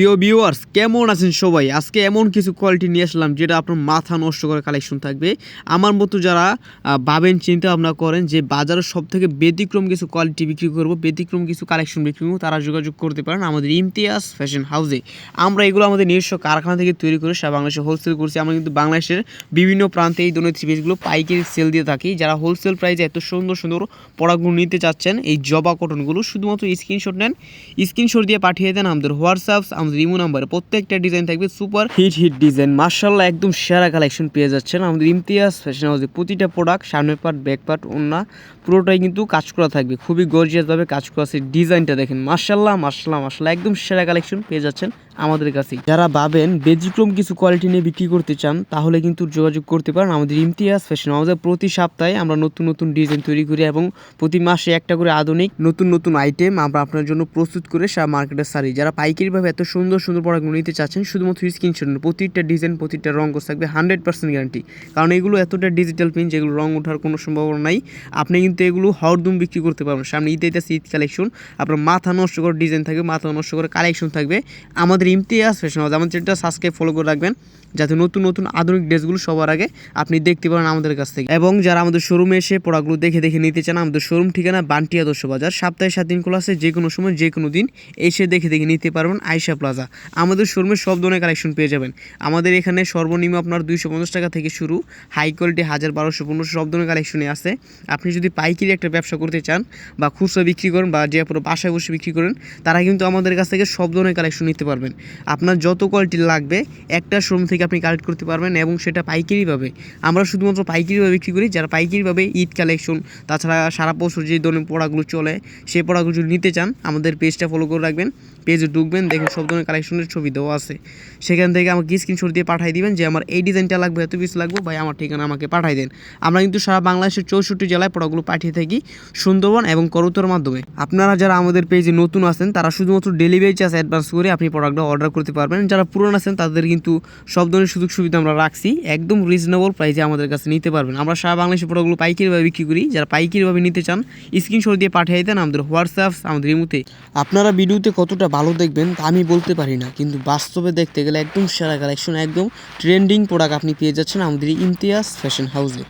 প্রিয় ভিউয়ার্স কেমন আছেন সবাই? আজকে এমন কিছু কোয়ালিটি নিয়ে আসলাম যেটা আপনার মাথা নষ্ট করে কালেকশন থাকবে। আমার মতো যারা ভাবেন, চিন্তা ভাবনা করেন যে বাজারের সব থেকে ব্যতিক্রম কিছু কোয়ালিটি বিক্রি করব, ব্যতিক্রম কিছু কালেকশন বিক্রি করব, তারা যোগাযোগ করতে পারেন আমাদের ইমতিয়াজ ফ্যাশন হাউসে আমরা এগুলো আমাদের নিজস্ব কারখানা থেকে তৈরি করে সারা বাংলাদেশে হোলসেল করছি। আমরা কিন্তু বাংলাদেশের বিভিন্ন প্রান্তে এই ধরনের থ্রি পিসগুলো পাইকারি সেল দিয়ে থাকি। যারা হোলসেল প্রাইসে এত সুন্দর সুন্দর প্রোডাক্টগুলো নিতে চাচ্ছেন, এই জবা কটনগুলো শুধুমাত্র স্ক্রিনশট নেন। স্ক্রিনশট দিয়ে পাঠিয়ে দেন আমাদের হোয়াটসঅ্যাপ আমাদের নাম্বার প্রত্যেকটা ডিজাইন থাকবে সুপার হিট হিট ডিজাইন মার্শাল্লাহ একদম সেরা কালেকশন পেয়ে যাচ্ছেন। আমাদের ইমতিয়াজ ফ্যাশন হাউসে প্রতিটা প্রোডাক্ট সামনের পার্ট ব্যাক পার্ট ওনা পুরোটাই কিন্তু কাজ করা থাকবে। খুবই গর্জিয়াসভাবে কাজ করা আছে ডিজাইনটা দেখেন। মার্শাল্লাহ মার্শাল্লাহ মার্শাল্লাহ একদম সেরা কালেকশন পেয়ে যাচ্ছেন আমাদের কাছে। যারা ভাবেন ব্যতিক্রম কিছু কোয়ালিটি নিয়ে বিক্রি করতে চান, তাহলে কিন্তু যোগাযোগ করতে পারেন আমাদের ইমতিয়াজ ফ্যাশন হাউসে প্রতি সপ্তাহে আমরা নতুন নতুন ডিজাইন তৈরি করি এবং প্রতি মাসে একটা করে আধুনিক, নতুন নতুন আইটেম আমরা আপনার জন্য প্রস্তুত করে সারা মার্কেটে সারি। যারা পাইকারিভাবে এত সুন্দর সুন্দর প্রোডাক্টগুলো নিতে চাচ্ছেন, শুধুমাত্র স্ক্রিনশট প্রতিটা ডিজাইন, প্রতিটা রঙ থাকবে হান্ড্রেড পার্সেন্ট গ্যারান্টি। কারণ এগুলো এতটা ডিজিটাল প্রিন্ট যেগুলো রং ওঠার কোনো সম্ভাবনা নাই। আপনি কিন্তু এগুলো হরদম বিক্রি করতে পারবেন। সামনে ঈদ আইতেছে ঈদ কালেকশন, আপনার মাথা নষ্ট করে ডিজাইন থাকবে, মাথা নষ্ট করে কালেকশন থাকবে। আমাদের ইমতিয়াজ ফ্যাশন হাউস, আমাদের চ্যানেলটা সাবস্ক্রাইব, ফলো করে রাখবেন, যাতে নতুন নতুন আধুনিক ড্রেসগুলো সবার আগে আপনি দেখতে পারেন আমাদের কাছ থেকে। এবং যারা আমাদের শোরুমে এসে প্রোডাক্টগুলো দেখে দেখে নিতে চান, আমাদের শোরুম ঠিকানা বান্টি আদর্শ বাজার, সপ্তাহে সাত দিন খোলা আছে যে কোনো সময় যে কোনো দিন এসে দেখে দেখে নিতে পারবেন আয়সা প্লাজা আমাদের শোরুমে সব ধরনের কালেকশন পেয়ে যাবেন। আমাদের এখানে সর্বনিম্ন আপনার দুইশো পঞ্চাশ টাকা থেকে শুরু হাই কোয়ালিটি হাজার বারোশো পনেরোশো সব ধরনের কালেকশনে আছে। আপনি যদি পাইকারি একটা ব্যবসা করতে চান বা খুচরা বিক্রি করেন বা যে পুরো বাসায় বসে বিক্রি করেন, তারা কিন্তু আমাদের কাছ থেকে সব ধরনের কালেকশন নিতে পারবেন। আপনার যত কোয়ালিটি লাগবে, একটা শোরুম থেকে আপনি কালেক্ট করতে পারবেন এবং সেটা পাইকারিভাবে। আমরা শুধুমাত্র পাইকারিভাবে বিক্রি করি, যারা পাইকারিভাবে ঈদ কালেকশন তাছাড়া সারা বছর যে ধরনের পড়াগুলো চলে সেই পড়াগুলো যদি নিতে চান, আমাদের পেজটা ফলো করে রাখবেন পেজে ঢুকবেন দেখুন সব ধরনের কালেকশনের ছবি দেওয়া আছে। সেখান থেকে আমাকে স্ক্রিনশট দিয়ে পাঠিয়ে দিবেন যে আমার এই ডিজাইনটা লাগবে, এত পিস লাগবে, ভাই আমার ঠিকানা আমাকে পাঠিয়ে দেন। আমরা কিন্তু সারা বাংলাদেশের চৌষট্টি জেলায় প্রোডাক্টগুলো পাঠিয়ে থাকি সুন্দরবন এবং করতোর মাধ্যমে। আপনারা যারা আমাদের পেজে নতুন আছেন, তারা শুধুমাত্র ডেলিভারি চার্জ অ্যাডভান্স করে আপনি প্রোডাক্টটা অর্ডার করতে পারবেন। যারা পুরনো আছেন, তাদের কিন্তু সব ধরনের সুযোগ সুবিধা আমরা রাখছি। একদম রিজনেবল প্রাইসে আমাদের কাছে নিতে পারবেন। আমরা সারা বাংলাদেশের প্রোডাক্টগুলো পাইকারিভাবে বিক্রি করি। যারা পাইকারিভাবে নিতে চান স্ক্রিনশট দিয়ে পাঠিয়ে দেন আমাদের হোয়াটসঅ্যাপ আমাদের ইমুতে। আপনারা ভিডিওতে কতটা ভালো দেখবেন, তা আমি বলতে পারি না, কিন্তু বাস্তবে দেখতে গেলে একদম সেরা কালেকশন একদম ট্রেন্ডিং প্রোডাক্ট আপনি পেয়ে যাচ্ছেন আমাদের ইমতিয়াজ ফ্যাশন হাউসে